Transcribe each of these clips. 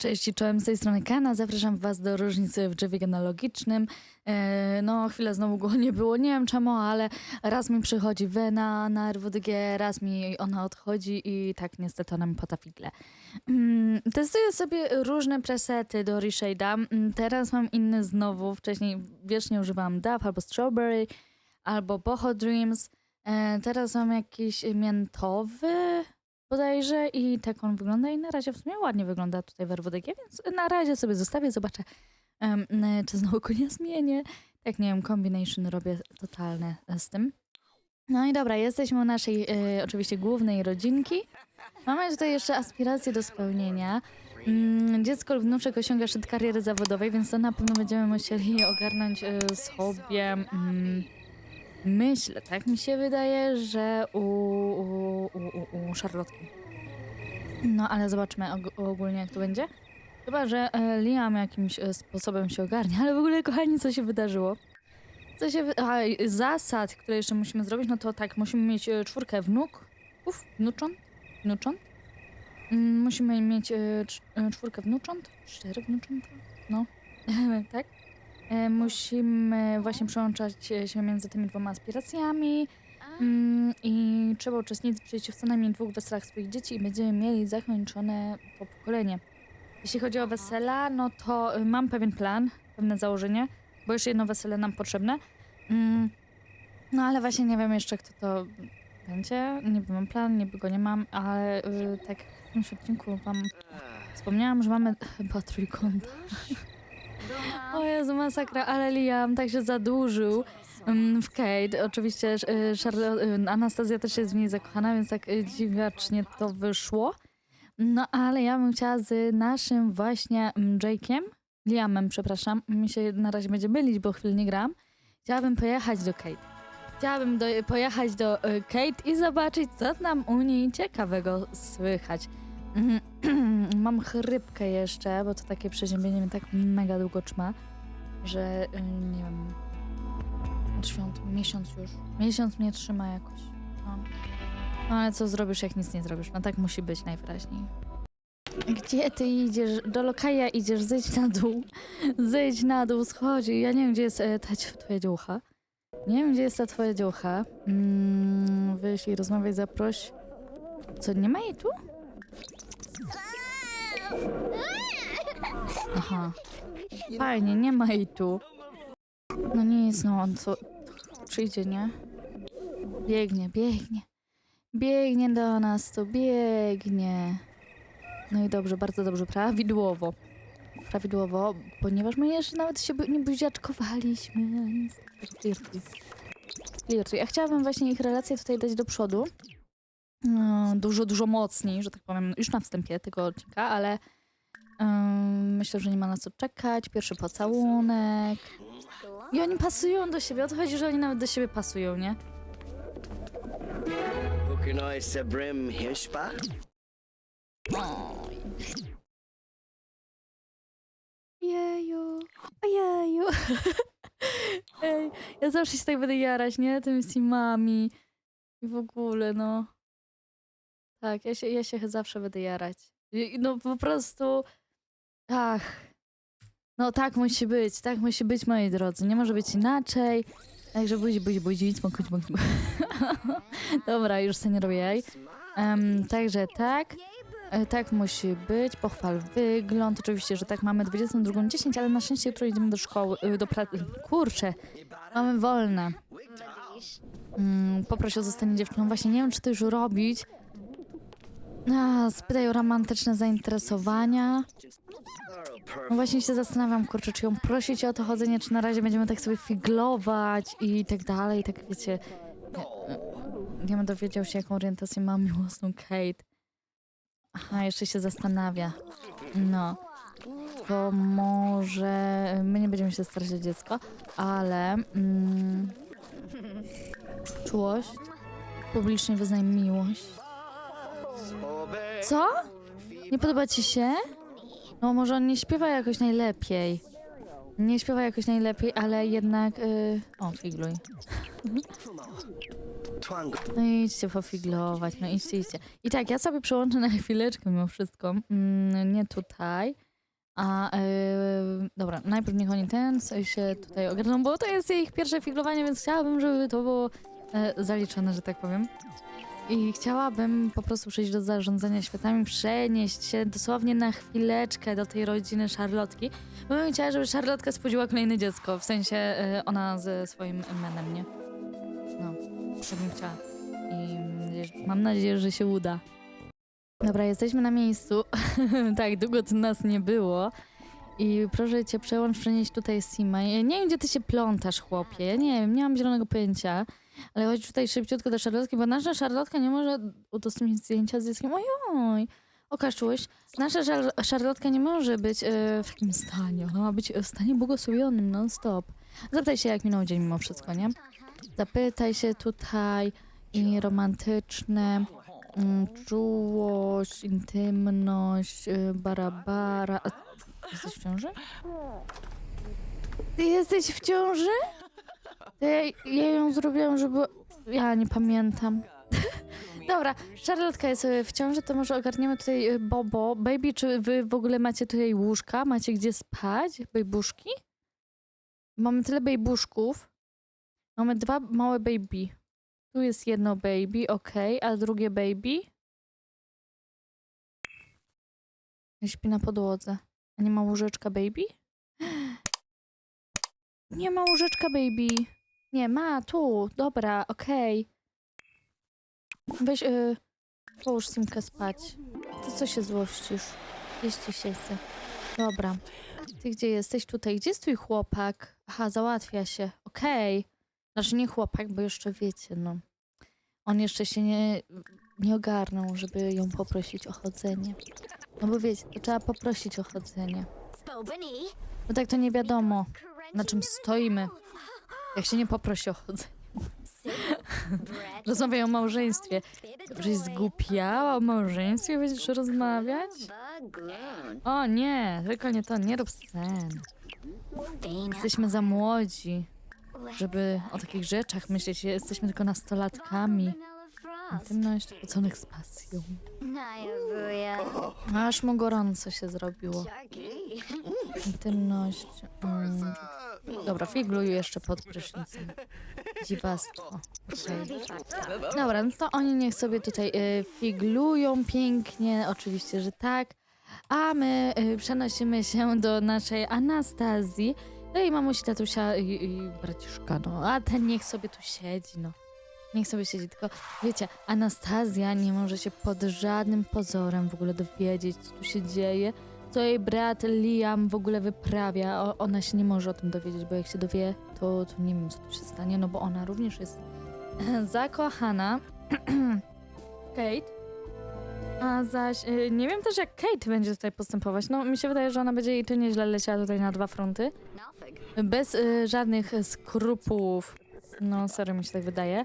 Cześć i czołem z tej strony Kana. Zapraszam Was do różnicy w drzewie genealogicznym. E, no, chwilę znowu go nie było, nie wiem czemu, ale raz mi przychodzi Wena na RWDG, raz mi ona odchodzi i tak niestety ona mi pota figle. Mm, testuję sobie różne presety do Reshade'a. Mm, Teraz mam inny znowu. Wcześniej wiecznie używałam Duff albo Strawberry albo Boho Dreams. E, teraz mam jakiś miętowy bodajże i tak on wygląda i na razie w sumie ładnie wygląda tutaj w RWDG, więc na razie sobie zostawię, zobaczę n- czy znowu go nie zmienię. Tak nie wiem, combination robię totalne z tym. No i dobra, jesteśmy u naszej e, oczywiście głównej rodzinki. Mamy tutaj jeszcze aspiracje do spełnienia. Mm, dziecko lub wnuczek osiąga szczyt kariery zawodowej, więc to na pewno będziemy musieli ogarnąć e, sobie... Mm, Myślę, tak mi się wydaje, że u, u, u, u, Szarlotki. No, ale zobaczmy og- ogólnie, jak to będzie. Chyba, że e, Liam jakimś e, sposobem się ogarnia, ale w ogóle, kochani, co się wydarzyło? Co się wy... Aha, zasad, które jeszcze musimy zrobić, no to tak, musimy mieć e, czwórkę wnuk, uf, wnucząt, wnucząt. Mm, musimy mieć e, e, czwórkę wnucząt, cztery wnucząt, no, tak. E, musimy właśnie przełączać e, się między tymi dwoma aspiracjami mm, i trzeba uczestniczyć w co najmniej dwóch weselach swoich dzieci i będziemy mieli zakończone po pokolenie. Jeśli chodzi o wesela, no to y, mam pewien plan, pewne założenie, bo jeszcze jedno wesele nam potrzebne. Mm, no ale właśnie nie wiem jeszcze, kto to będzie. Niby mam plan, niby go nie mam, ale y, tak w tym odcinku wam wspomniałam, że mamy chyba trójkąta. O Jezu, masakra, ale Liam tak się zadłużył mm, w Kate. Oczywiście Charlotte, y, Anastazja też jest w niej zakochana, więc tak y, dziwacznie to wyszło. No ale ja bym chciała z naszym właśnie mm, Jake'iem, Liamem, przepraszam, mi się na razie będzie mylić, bo chwilę nie gram. Chciałabym pojechać do Kate. Chciałabym do, pojechać do Kate i zobaczyć, co tam u niej ciekawego słychać. Mhm. Mam chrypkę jeszcze, bo to takie przeziębienie mnie tak mega długo trzyma, że y, nie wiem. Od świąt, miesiąc już. Miesiąc mnie trzyma jakoś. No. no ale co zrobisz, jak nic nie zrobisz? No tak musi być najwyraźniej. Gdzie ty idziesz? Do lokaja idziesz, zejdź na dół. Zejdź na dół, schodzi. Ja nie wiem, gdzie jest e, ta twoja dziucha. Nie wiem, gdzie jest ta twoja dziucha. Mm, wyślij, rozmawiaj, zaproś. Co, nie ma jej tu? Aha. Fajnie, nie ma jej tu. No nic, no on co... Przyjdzie, nie? Biegnie, biegnie. Biegnie do nas tu, biegnie. No i dobrze, bardzo dobrze, prawidłowo. Prawidłowo, ponieważ my jeszcze nawet się nie buziaczkowaliśmy. Flirtuj. Flirtuj. Ja chciałabym właśnie ich relacje tutaj dać do przodu. No, dużo, dużo mocniej, że tak powiem, już na wstępie tego odcinka, ale ym, myślę, że nie ma na co czekać. Pierwszy pocałunek. I oni pasują do siebie. O to chodzi, że oni nawet do siebie pasują, nie? Bukinoi Sebrim Hirschba? Jeju, ojeju. Ej, ja zawsze się tak będę jarać, nie? Tymi simami. I w ogóle, no. Tak, ja się, ja się zawsze będę jarać. I- No po prostu... Ach. No tak musi być, tak musi być, moi drodzy. Nie może być inaczej. Także buzi, buzi, buzi, smokuć, smokuć. Dobra, już sobie nie robię jaj. Em, także tak. E, Tak musi być, pochwal wygląd. Oczywiście, że tak mamy 22.10, ale na szczęście jutro idziemy do szkoły, y, do pracy. Kurczę, mamy wolne. Mm, poproś o zostanie dziewczyną. Właśnie nie wiem, czy to już robić. A, spytaj o romantyczne zainteresowania. No właśnie się zastanawiam, kurczę, czy ją prosić o to chodzenie, czy na razie będziemy tak sobie figlować i tak dalej, tak wiecie. Ja bym dowiedział się, jaką orientację ma miłosną Kate. Aha, jeszcze się zastanawia. No. To może my nie będziemy się starać o dziecko, ale mm, czułość. Publicznie wyznaj miłość. Co? Nie podoba ci się? No może on nie śpiewa jakoś najlepiej. Nie śpiewa jakoś najlepiej, ale jednak... Y... O, figluj. No idźcie pofiglować, no idźcie, idźcie. I tak, ja sobie przełączę na chwileczkę mimo wszystko. Mm, nie tutaj. A yy, dobra, najpierw niech oni ten sobie się tutaj ogarną, bo to jest ich pierwsze figlowanie, więc chciałabym, żeby to było e, zaliczone, że tak powiem. I chciałabym po prostu przejść do zarządzania światami, przenieść się dosłownie na chwileczkę do tej rodziny Szarlotki, bo bym chciała, żeby Szarlotka spodziła kolejne dziecko, w sensie e, ona ze swoim menem, nie? No, to bym chciała. I mam nadzieję, że- się uda. Dobra, jesteśmy na miejscu. tak, długo tu nas nie było. I proszę cię przełącz, przenieść tutaj Sima. Ja nie wiem, gdzie ty się plątasz, chłopie. Nie wiem, nie mam zielonego pojęcia. Ale chodź tutaj szybciutko do Szarlotki, bo nasza Szarlotka nie może udostępnić zdjęcia z dzieckiem. Ojoj! Okaszczuś. Nasza Szar- Szarlotka nie może być e, w takim stanie. Ona ma być w stanie błogosławionym non-stop. Zapytaj się, jak minął dzień mimo wszystko, nie? Zapytaj się tutaj i romantyczne, mm, czułość, intymność, y, barabara. Jesteś w ciąży? Ty jesteś w ciąży? Ja, ja ją zrobiłam, żeby... Ja nie pamiętam. Dobra, Charlotka jest y, w ciąży, to może ogarniemy tutaj y, Bobo. Baby, czy wy w ogóle macie tutaj łóżka? Macie gdzie spać? Bejbuszki? Mamy tyle bejbuszków. Mamy dwa małe baby. Tu jest jedno baby, okej, a drugie baby? Śpi na podłodze. A nie ma łóżeczka baby? Nie ma łóżeczka baby. Nie, ma, tu, dobra, okej. Weź, y, połóż Simkę spać. Ty co się złościsz? Jeśli się chce. Dobra. Ty gdzie jesteś? Tutaj. Gdzie jest twój chłopak? Aha, załatwia się. Okej. Znaczy nie chłopak, bo jeszcze wiecie, no. On jeszcze się nie, nie ogarnął, żeby ją poprosić o chodzenie. No bo wiecie, to trzeba poprosić o chodzenie. Bo tak to nie wiadomo, na czym stoimy, jak się nie poprosi o chodzenie. Rozmawiają o małżeństwie. Żeś zgłupiała o małżeństwie? Będziesz rozmawiać? O nie, tylko nie to, nie rób scen. Jesteśmy za młodzi, żeby o takich rzeczach myśleć. Jesteśmy tylko nastolatkami. Intymność poconych z pasją. Aż mu gorąco się zrobiło. Intymność. Mm. Dobra, figluję jeszcze pod prysznicem. Dziwactwo. Okej. Dobra, no to oni niech sobie tutaj y, figlują pięknie, oczywiście, że tak. A my y, przenosimy się do naszej Anastazji, do jej mamusi, tatusia i, i braciszka, no. A ten niech sobie tu siedzi, no. Niech sobie siedzi, tylko wiecie, Anastazja nie może się pod żadnym pozorem w ogóle dowiedzieć, co tu się dzieje, co jej brat Liam w ogóle wyprawia. O, ona się nie może o tym dowiedzieć, bo jak się dowie, to, to nie wiem, co tu się stanie, no bo ona również jest zakochana. Kate. A zaś y, nie wiem też, jak Kate będzie tutaj postępować. No, mi się wydaje, że ona będzie jej tu nieźle leciała tutaj na dwa fronty. Bez y, żadnych skrupułów. No, serio mi się tak wydaje.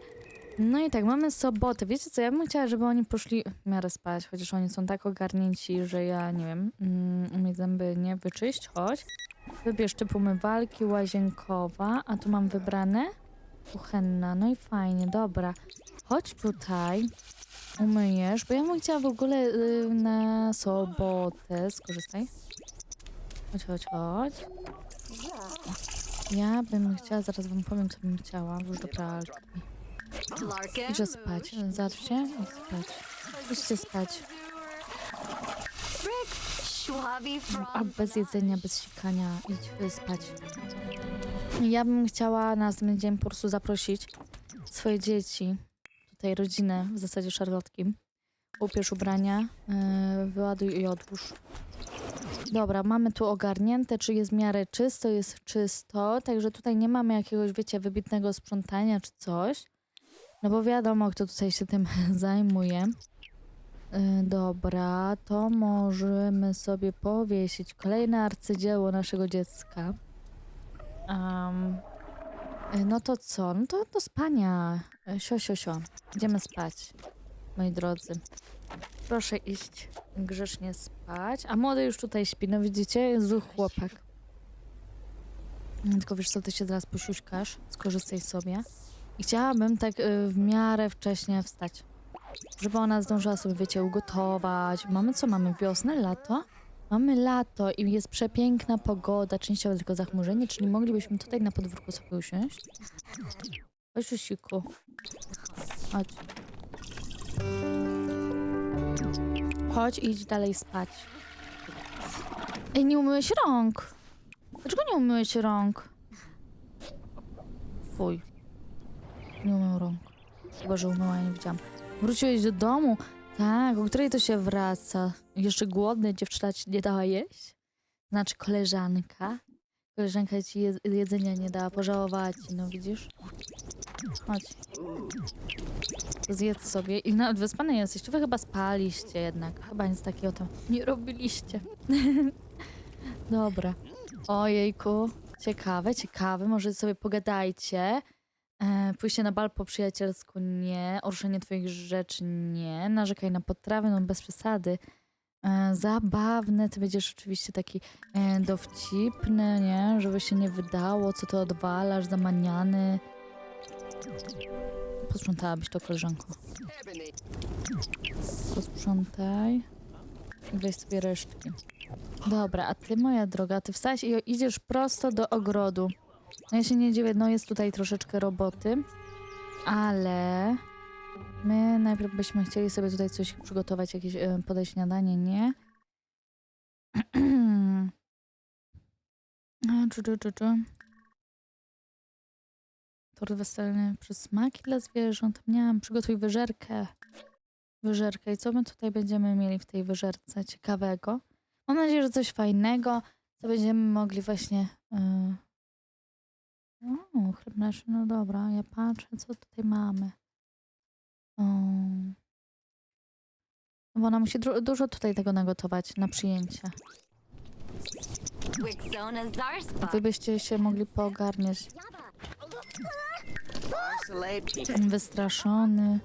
No i tak, mamy sobotę. Wiecie co, ja bym chciała, żeby oni poszli w miarę spać, chociaż oni są tak ogarnięci, że ja, nie wiem, mm, umie zęby nie wyczyść, chodź. Wybierz typ umywalki, łazienkowa, a tu mam wybrane kuchenna, no i fajnie, dobra. Chodź tutaj, umyjesz, bo ja bym chciała w ogóle y, na sobotę, skorzystaj. Chodź, chodź, chodź. Ja bym chciała, zaraz wam powiem, co bym chciała, włóż do pralki. Idź spać, załatw się i spać. Idźcie spać. A bez jedzenia, bez sikania, idź spać. Ja bym chciała na następny dzień po prostu zaprosić swoje dzieci, tutaj rodzinę, w zasadzie szarlotki. Ubierz ubrania, yy, wyładuj i odłóż. Dobra, mamy tu ogarnięte, czy jest w miarę czysto, jest czysto, także tutaj nie mamy jakiegoś, wiecie, wybitnego sprzątania czy coś. No bo wiadomo, kto tutaj się tym zajmuje. Yy, dobra, to możemy sobie powiesić kolejne arcydzieło naszego dziecka. Um, no to co? No to do spania. E, Sio, sio, sio. Idziemy spać, moi drodzy. Proszę iść grzecznie spać. A młody już tutaj śpi, no widzicie? Zły chłopak. Tylko wiesz co, ty się teraz posiuśkasz, skorzystaj sobie. Chciałabym tak y, w miarę wcześnie wstać. Żeby ona zdążyła sobie, wiecie, ugotować. Mamy co? Mamy wiosnę, lato? Mamy lato i jest przepiękna pogoda, częściowo tylko zachmurzenie, czyli moglibyśmy tutaj na podwórku sobie usiąść. Chodź, Siku. Chodź. Chodź i idź dalej spać. Ej, nie umyłeś rąk. Dlaczego nie umyłeś rąk? Fuj. Nie umył rąk. Chyba, że umyła, ja nie widziałam. Wróciłeś do domu? Tak, o której to się wraca? Jeszcze głodny, dziewczyna ci nie dała jeść? Znaczy koleżanka. Koleżanka ci je jedzenia nie dała, pożałowała ci, no widzisz? Chodź. Zjedz sobie i nawet wyspany jesteś. Wy chyba spaliście jednak? Chyba nic takiego tam nie robiliście. Dobra. Ojejku. Ciekawe, ciekawe. Może sobie pogadajcie. E, pójście na bal po przyjacielsku nie. Oruszenie twoich rzeczy nie. Narzekaj na potrawę, no bez przesady. E, zabawne, ty będziesz oczywiście taki e, dowcipny, nie? Żeby się nie wydało, co ty odwalasz, zamaniany. Posprzątałabyś to koleżanko. Posprzątaj. I weź sobie resztki. Dobra, a ty, moja droga, ty wstałeś i idziesz prosto do ogrodu. No ja się nie dziwię, no jest tutaj troszeczkę roboty, ale my najpierw byśmy chcieli sobie tutaj coś przygotować, jakieś e, podać śniadanie, nie? A, Czu, czu, czu, czu. Tort weselny przez smaki dla zwierząt. Miałam, przygotuj wyżerkę. Wyżerkę. I co my tutaj będziemy mieli w tej wyżerce ciekawego? Mam nadzieję, że coś fajnego, co będziemy mogli właśnie... Yy... O, chleb nasz, no dobra, ja patrzę, co tutaj mamy. O. No Bo ona musi dru- dużo tutaj tego nagotować na przyjęcie. Wixona się mogli poogarniać. Wystraszony.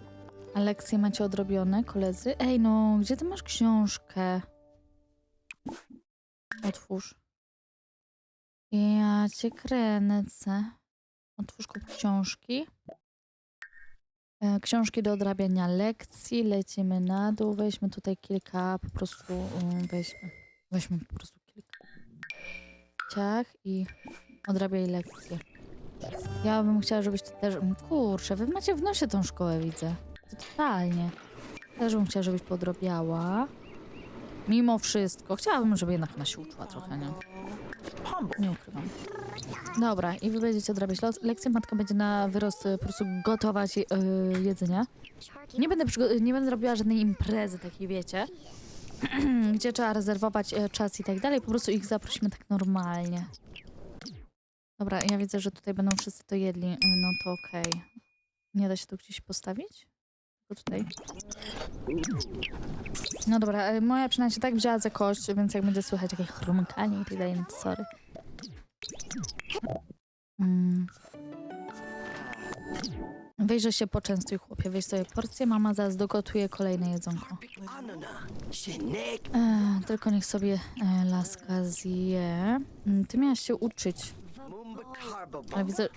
A lekcje macie odrobione, koledzy? Ej, no, gdzie ty masz książkę? Otwórz. Ja cię kręcę. Otwórz kup książki. E, Książki do odrabiania lekcji. Lecimy na dół. Weźmy tutaj kilka, po prostu um, weźmy. Weźmy po prostu kilka. Ciach i odrabiaj lekcje. Ja bym chciała, żebyś ty też... Kurczę, wy macie w nosie tą szkołę, widzę. Totalnie. Też bym chciała, żebyś podrobiała. Mimo wszystko. Chciałabym, żeby jednak ona się uczyła trochę, nie? Nie ukrywam. Dobra, i wy będziecie odrabiać los- lekcje. Matka będzie na wyrost y, po prostu gotować yy, jedzenia. Nie będę, przygo- nie będę robiła żadnej imprezy takiej, wiecie, gdzie trzeba rezerwować e, czas i tak dalej. Po prostu ich zaprosimy tak normalnie. Dobra, ja widzę, że tutaj będą wszyscy to jedli. y, No to okej. Nie da się tu gdzieś postawić? Tutaj. No dobra, e, moja przynajmniej się tak wzięła za kość, więc jak będzie słychać jakieś chrumkanie i tak dalej, no to sorry. Mm. Że się poczęstuj, chłopie. Weź sobie porcję, mama zaraz dogotuje kolejne jedzonko. E, tylko niech sobie e, laska zje. Mm, Ty miałaś się uczyć. Ale widzę...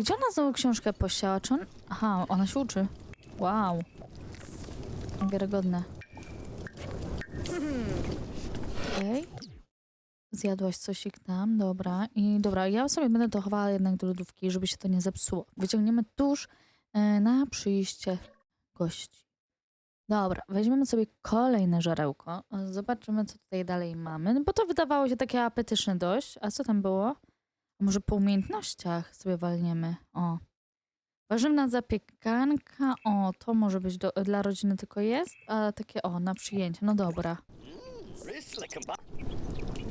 Gdzie ona znowu książkę posiała? Czy on... Aha, ona się uczy. Wow. Wiarygodne. Okej. Zjadłaś cosik tam, dobra. I dobra, ja sobie będę to chowała jednak do lodówki, żeby się to nie zepsuło. Wyciągniemy tuż e, na przyjście gości. Dobra, weźmiemy sobie kolejne żarełko. Zobaczymy, co tutaj dalej mamy. No bo to wydawało się takie apetyczne dość. A co tam było? Może po umiejętnościach sobie walniemy? O. Warzywna zapiekanka. O, to może być do, dla rodziny tylko jest. A takie, o, na przyjęcie. No dobra.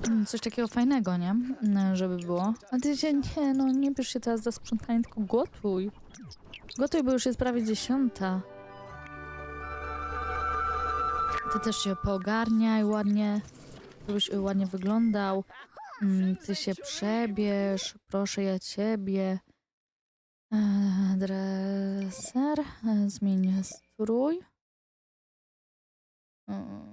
Mm, Coś takiego fajnego, nie? No, Żeby było. A ty się, nie, no nie bierz się teraz za sprzątanie, tylko gotuj. Gotuj, bo już jest prawie dziesiąta. Ty też się poogarniaj ładnie, żebyś ładnie wyglądał. Mm, Ty się przebierz, proszę ja ciebie. E, Dreser, zmień strój. E,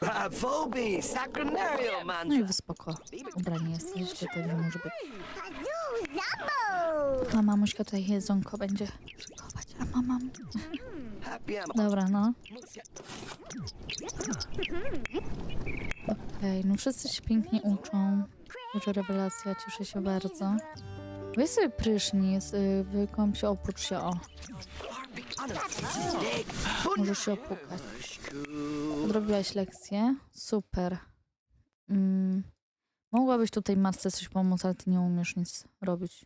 Bravobi, Sacranario, No i wy spoko. Ubrani jesteście, także może być. Kazoo Zabo! A mamuśka tutaj jedzonko będzie szykować. A mama... Happy. Dobra, no. Okej, no wszyscy się pięknie uczą. Duża rewelacja, cieszę się bardzo. Weź sobie prysznic, y, wykąp się, oprócz się, o. Możesz się opłukać. Odrobiłaś lekcję? Super. Mm. Mogłabyś tutaj matce coś pomóc, ale ty nie umiesz nic robić.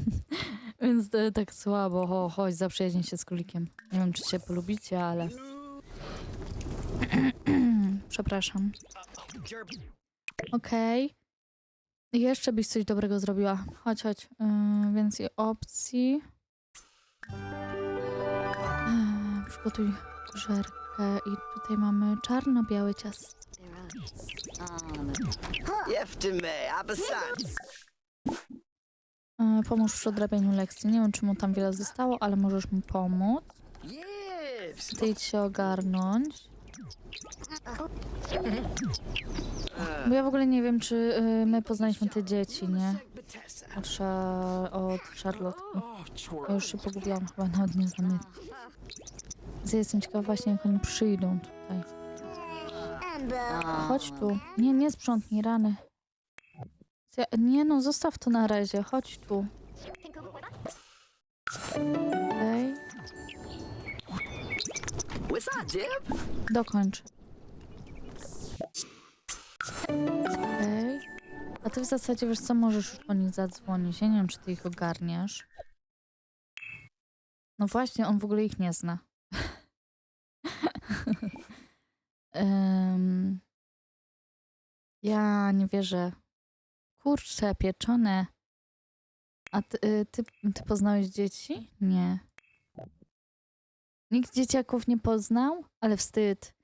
Więc to tak słabo. Ho, chodź, zaprzyjaźnij się z królikiem. Nie wiem, czy się polubicie, ale... Przepraszam. Okej. Jeszcze byś coś dobrego zrobiła. Chodź, chodź. Yy, więcej opcji. Przygotuj żerkę i tutaj mamy czarno-białe ciasto. Yy, pomóż przy odrabianiu lekcji. Nie wiem, czy mu tam wiele zostało, ale możesz mu pomóc. Yes. Ty idź się ogarnąć. Bo ja w ogóle nie wiem, czy yy, my poznaliśmy te dzieci, nie? Od, Sza- od Charlotki. Ja już się pogubiłam, chyba nawet nie znam. Więc jestem ciekawa właśnie, jak oni przyjdą tutaj. Chodź tu. Nie, nie sprzątnij rany. Nie no, zostaw to na razie. Chodź tu. Okej. Jim? Dokończ. Okej. A ty w zasadzie wiesz co, możesz już po nich zadzwonić. Ja nie wiem, czy ty ich ogarniasz. No właśnie, on w ogóle ich nie zna. Em, ja nie wierzę. Kurcze, pieczone. A ty, y, ty, ty poznałeś dzieci? Nie. Nikt dzieciaków nie poznał? Ale wstyd.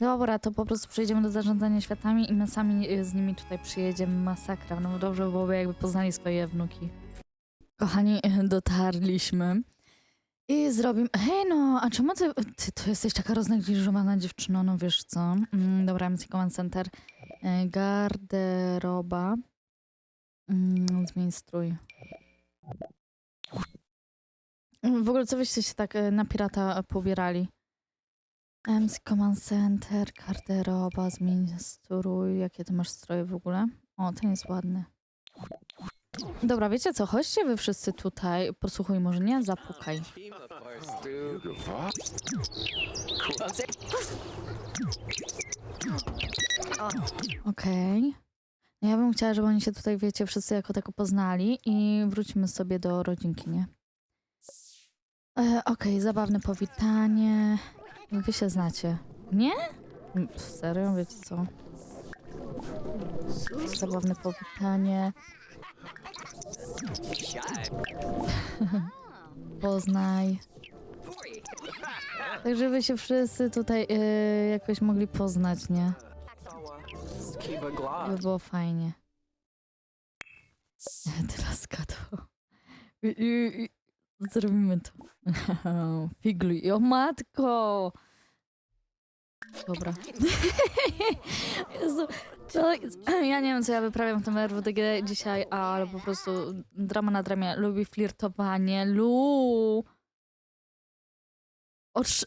Dobra, to po prostu przejdziemy do zarządzania światami i my sami y, z nimi tutaj przyjedziemy. Masakra. No dobrze byłoby, jakby poznali swoje wnuki. Kochani, dotarliśmy. I zrobimy... Hej no, a czemu ty, ty jesteś taka roznegliżowana dziewczyno? No wiesz co? Mm, dobra, MC Command Center. E, Garderoba. Mm, zmień strój. W ogóle co wyście się tak e, na pirata pobierali? MC Command Center, garderoba, zmień strój. Jakie ty masz stroje w ogóle? O, ten jest ładny. Dobra, wiecie co? Chodźcie wy wszyscy tutaj. Posłuchuj, może nie? Zapukaj. Okej. Ja bym chciała, żeby oni się tutaj, wiecie, wszyscy jako tako poznali i wrócimy sobie do rodzinki, nie? E, Okej, zabawne powitanie. Wy się znacie. Nie? Serio? Wiecie co? Zabawne powitanie. Poznaj. Tak, żeby się wszyscy tutaj e, jakoś mogli poznać, nie? By było fajnie. Teraz to. Zrobimy to. Figluj. O matko! Dobra. Jezu, ja nie wiem, co ja wyprawiam w tym RWDG dzisiaj, ale po prostu drama na dramie. Lubi flirtowanie. Lu! Otrz...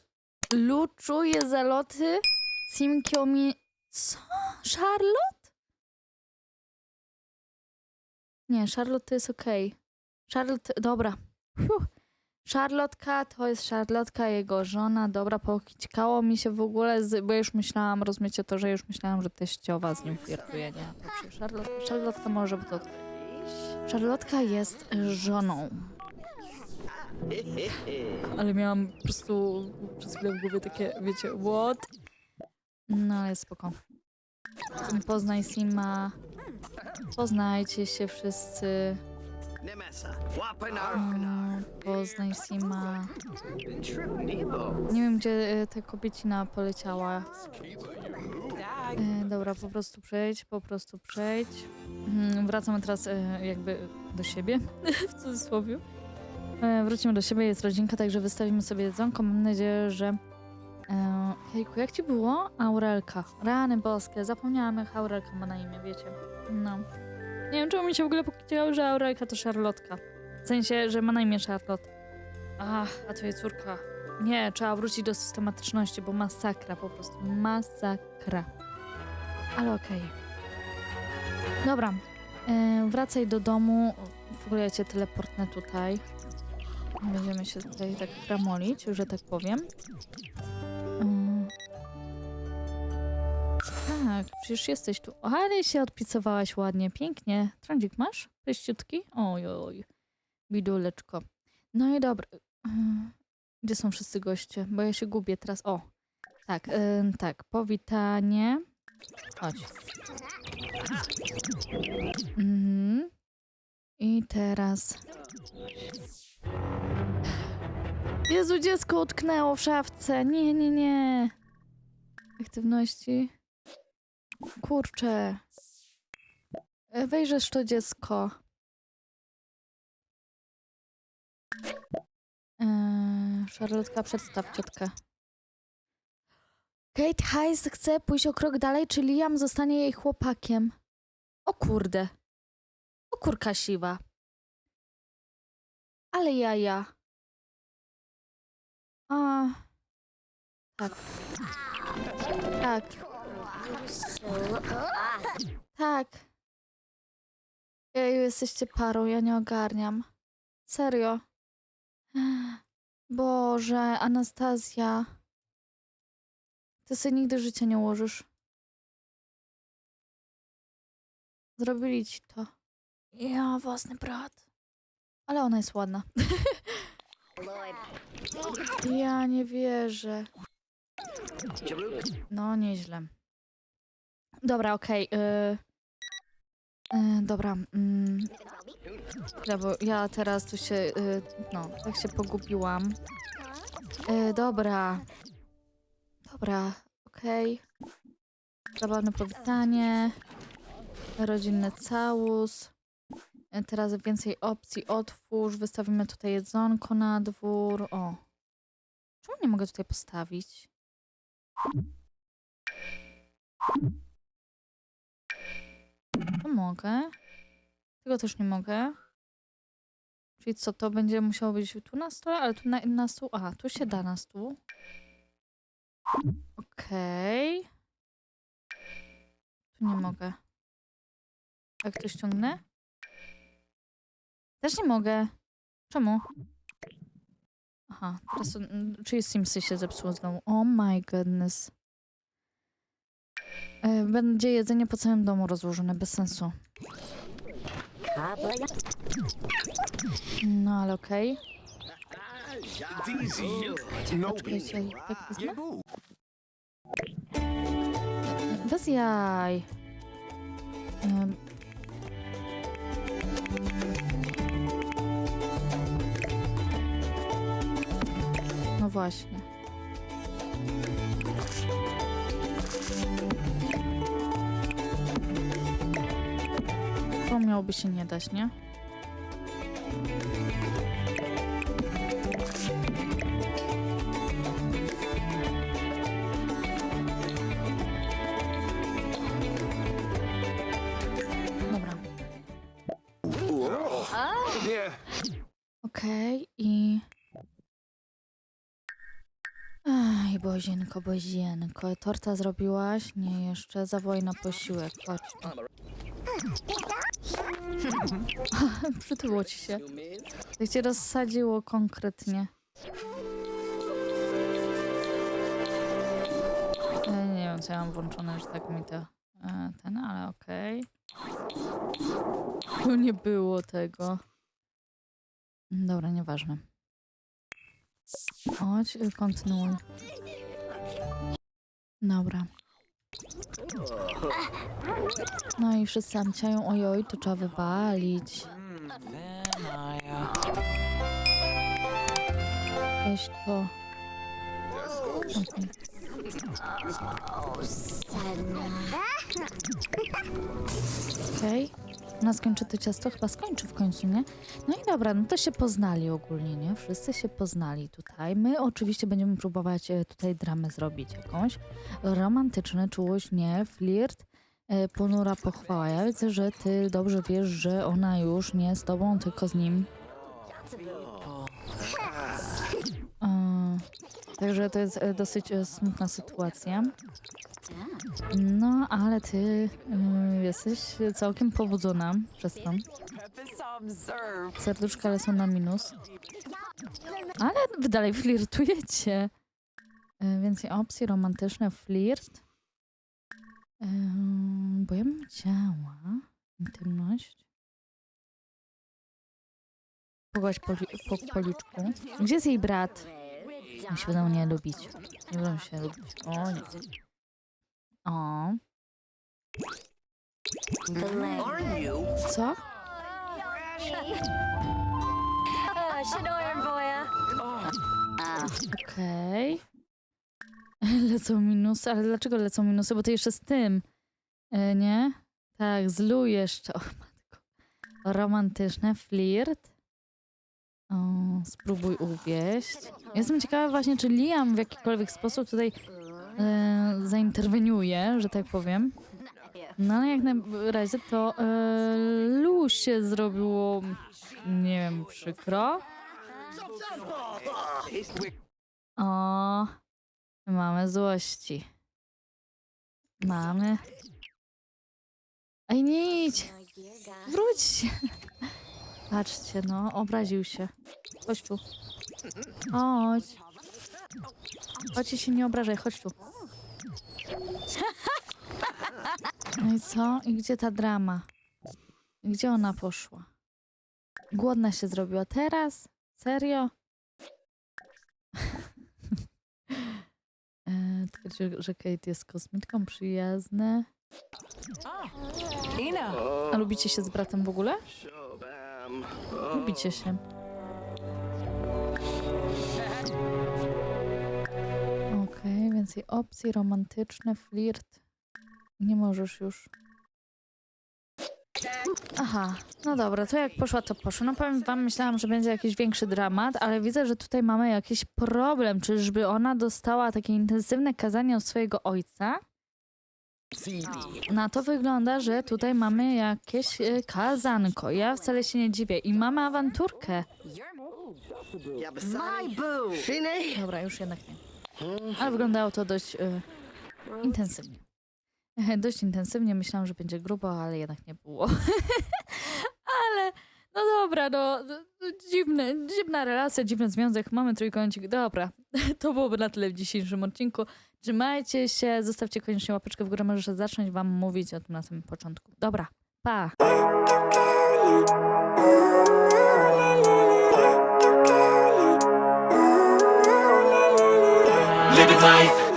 Lu czuje zaloty Simkiomi... Co? Charlotte? Nie, Charlotte to jest okej. Charlotte, dobra. Fiu. Charlotka to jest Charlotka, jego żona. Dobra, pokićkało mi się w ogóle, z, bo już myślałam, rozumiecie to, że już myślałam, że teściowa z nim flirtuje, nie? Dobrze, Charlotte, Charlotka może, bo to... Charlotka jest żoną. Ale miałam po prostu przez chwilę w głowie takie, wiecie, what? No ale spoko. Poznaj Sima. Poznajcie się wszyscy. Nemesa. Wapanar. Mm, Poznaj Sima. True Nebo. Nie wiem, gdzie e, ta kobiecina poleciała. E, dobra, po prostu przejdź, po prostu przejdź. Mm, Wracamy teraz e, jakby do siebie, w cudzysłowie. Wrócimy do siebie, jest rodzinka, także wystawimy sobie jedzonko. Mam nadzieję, że E, hejku, jak ci było? Aurelka. Rany boskie, zapomniałam jak Aurelka ma na imię, wiecie. No. Nie wiem, czemu mi się w ogóle powiedziało, że Aurelka to Charlotka. W sensie, że ma na imię Charlotte. Ach, a to jej córka. Nie, trzeba wrócić do systematyczności, bo masakra po prostu. Masakra. Ale okej. Dobra. E, wracaj do domu. W ogóle ja cię teleportnę tutaj. Będziemy się tutaj tak kramolić, że tak powiem. Tak, przecież jesteś tu. Ale się odpicowałaś ładnie, pięknie. Trądzik masz? Pryściutki? Oj, oj. Biduleczko. No i dobra. Mm, Gdzie są wszyscy goście? Bo ja się gubię teraz. O, tak, ym, tak. Powitanie. Chodź. Mhm. I teraz. Jezu, dziecko utknęło w szafce. Nie, nie, nie. Aktywności. Kurczę. E, Wejrzysz to dziecko. Eee, Charlotka, przedstaw ciotkę. Kate Hayes chce pójść o krok dalej, czy Liam zostanie jej chłopakiem. O kurde. O kurka siwa. Ale jaja. A. Tak. Tak. Tak. Jeju, jesteście parą, ja nie ogarniam. Serio. Boże, Anastazja. Ty sobie nigdy życia nie ułożysz. Zrobili ci to. Ja, własny brat. Ale ona jest ładna. Ja nie wierzę. No, nieźle. Dobra, okej. y, y, dobra. Mm, chwilę, bo ja teraz tu się, y, no, tak się pogubiłam. Y, dobra. Dobra, okej. Zabawne powitanie. Rodzinny całus. Teraz więcej opcji. Otwórz. Wystawimy tutaj jedzonko na dwór. O. Czemu nie mogę tutaj postawić? To mogę. Tego też nie mogę. Czyli co, to będzie musiało być tu na stole, ale tu na, na stół. Aha, tu się da na stół. Okej. Tu nie mogę. Jak to ściągnę? Też nie mogę. Czemu? Aha, teraz, mm, czyli Simsy się zepsuło znowu. Oh my goodness. E, Będzie jedzenie po całym domu rozłożone, bez sensu. No ale okej. Czekajcie, tak! Bez jaj. No właśnie. To miałoby się nie dać, nie? Dobra. Nie. Okej, i... Aj, Bozienko, Bozienko. Torta zrobiłaś? Nie, jeszcze. Zawołaj na posiłek. Chodź. Przytyło ci się. Jak cię rozsadziło konkretnie. Nie wiem, co ja mam włączone, że tak mi to... e, Ten, ale okej. Tu nie było tego. Dobra, nieważne. Chodź, kontynuuj. Dobra. No i wszyscy amciają, ojoj, to trzeba wywalić. Weź to. Okej. Okej. Ona skończy to ciasto? Chyba skończy w końcu, nie? No i dobra, no to się poznali ogólnie, nie? Wszyscy się poznali tutaj. My oczywiście będziemy próbować e, tutaj dramę zrobić jakąś. Romantyczne, czułość, nie, flirt, e, ponura pochwała. Ja widzę, że ty dobrze wiesz, że ona już nie z tobą, tylko z nim. E, Także to jest dosyć smutna sytuacja. No, ale ty y, jesteś całkiem pobudzona przez to. Serduszka lecą na minus. Ale wy dalej flirtujecie. Y, Więcej opcji, romantyczne, flirt. Ym, bo ja bym chciała intymność. Pogłaś po, po policzku. Gdzie jest jej brat? Oni się będą nie lubić. Nie będą się lubić. O nie. O. Aren't you? Co? Okej. Lecą minusy, ale dlaczego lecą minusy? Bo ty jeszcze z tym, e, nie? Tak, z Lu jeszcze. O matko. Romantyczne, flirt. O, spróbuj uwieść. Jestem ciekawa właśnie, czy Liam w jakikolwiek sposób tutaj e, zainterweniuje, że tak powiem. No ale jak na razie to e, Lu się zrobiło, nie wiem, przykro. O, mamy złości. Mamy. Ej, nie idź! Wróć się! Patrzcie, no, obraził się. Chodź tu. Chodź. Chodź się nie obrażaj, chodź tu. No i co? I gdzie ta drama? Gdzie ona poszła? Głodna się zrobiła teraz? Serio? e, twierdzi, że Kate jest kosmitką, przyjazne. Ina. A lubicie się z bratem w ogóle? Lubicie się. Więcej opcji, romantyczne, flirt. Nie możesz już. Aha, no dobra, to jak poszła, to poszło. No powiem wam, myślałam, że będzie jakiś większy dramat, ale widzę, że tutaj mamy jakiś problem. Czyżby ona dostała takie intensywne kazanie od swojego ojca? Na to wygląda, że tutaj mamy jakieś e, kazanko. Ja wcale się nie dziwię. I mamy awanturkę. My boo. Dobra, już jednak nie. Ale wyglądało to dość e, intensywnie. Dość intensywnie. Myślałam, że będzie grubo, ale jednak nie było. ale no dobra, no, no dziwne, dziwna relacja, dziwny związek. Mamy trójkącik. Dobra, to byłoby na tyle w dzisiejszym odcinku. Trzymajcie się, zostawcie koniecznie łapeczkę w górę, może zacząć wam mówić o tym na samym początku. Dobra, pa! wife.